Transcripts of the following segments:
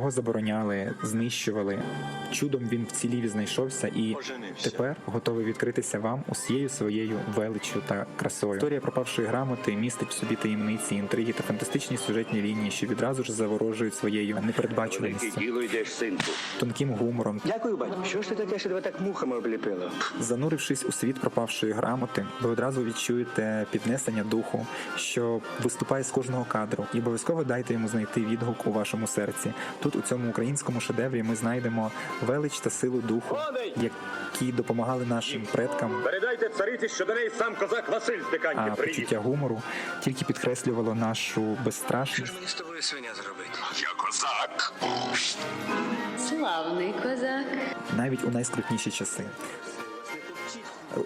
його забороняли, знищували. Чудом він вцілів і знайшовся, і тепер готовий відкритися вам усією своєю величчю та красою. Історія пропавшої грамоти містить в собі таємниці, інтриги та фантастичні сюжетні лінії, що відразу ж заворожують своєю непередбачуваністю, діло йдеш, синку. тонким гумором. Дякую, батько. Що ж ти таке, що тебе так мухами обліпило? Занурившись у світ пропавшої грамоти, ви одразу відчуєте піднесення духу, що виступає з кожного кадру, і обов'язково дайте йому знайти відгук у вашому серці. Тут у цьому українському шедеврі ми знайдемо велич та силу духу, які допомагали нашим предкам. Передайте цариці, що до неї сам козак Василь з А Диканьки приїхав. почуття гумору тільки підкреслювало нашу безстрашність. Мені з тобою свиня зробити. Я козак. Славний козак. навіть у найскрутніші часи.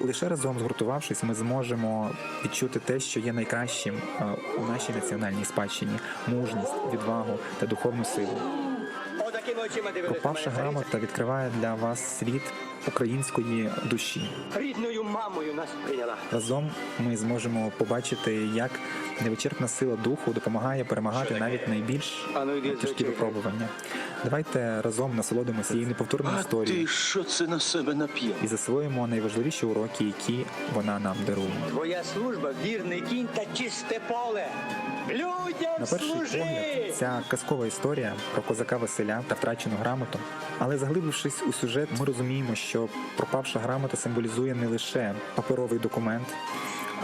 Лише разом згуртувавшись, ми зможемо відчути те, що є найкращим е, у нашій національній спадщині: мужність, відвагу та духовну силу. Очима дивились. Грамота відкриває для вас світ української душі. Рідною мамою нас прийняла. Разом ми зможемо побачити, як невичерпна сила духу допомагає перемагати навіть найбільш А ну, тяжкі випробування. Давайте разом насолодимося цією неповторною історією що це на себе нап'є? і засвоїмо найважливіші уроки, які вона нам дарує. Твоя служба вірний кінь та чисте поле. Людям На перший служи! погляд, ця казкова історія про козака Василя та втрачену грамоту. Але заглибившись у сюжет, ми розуміємо, що пропавша грамота символізує не лише паперовий документ,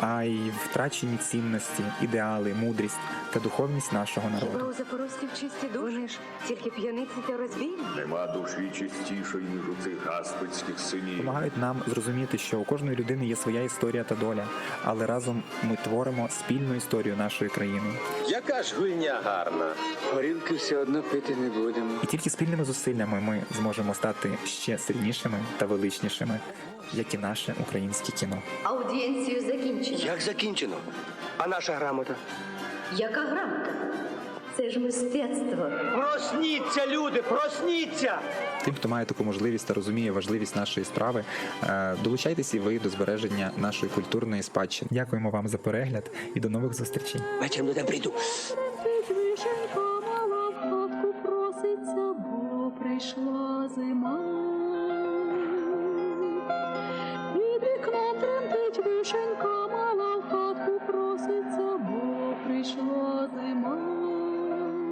а й втрачені цінності, ідеали, мудрість та духовність нашого Хіба народу. у запорожців чисті душі? Ж тільки п'яниці та розбійники. Нема душі чистішої, ніж у цих гаспицьких синів. Допомагають нам зрозуміти, що у кожної людини є своя історія та доля, але разом ми творимо спільну історію нашої країни. Яка ж гульня гарна. Горілки все одно пити не будемо. І тільки спільними зусиллями ми зможемо стати ще сильнішими та величнішими, як і наше українське кіно. Аудієнцію закінчено закінчено. Як закінчено? А наша грамота? Яка грамота? Це ж мистецтво. Просніться, люди, просніться! Тим, хто має таку можливість та розуміє важливість нашої справи, е, долучайтеся і ви до збереження нашої культурної спадщини. Дякуємо вам за перегляд і до нових зустрічей. Вечером до тебе прийду. Мала в хатку проситься, бо прийшла зима. Під вікном тремтить вишенька.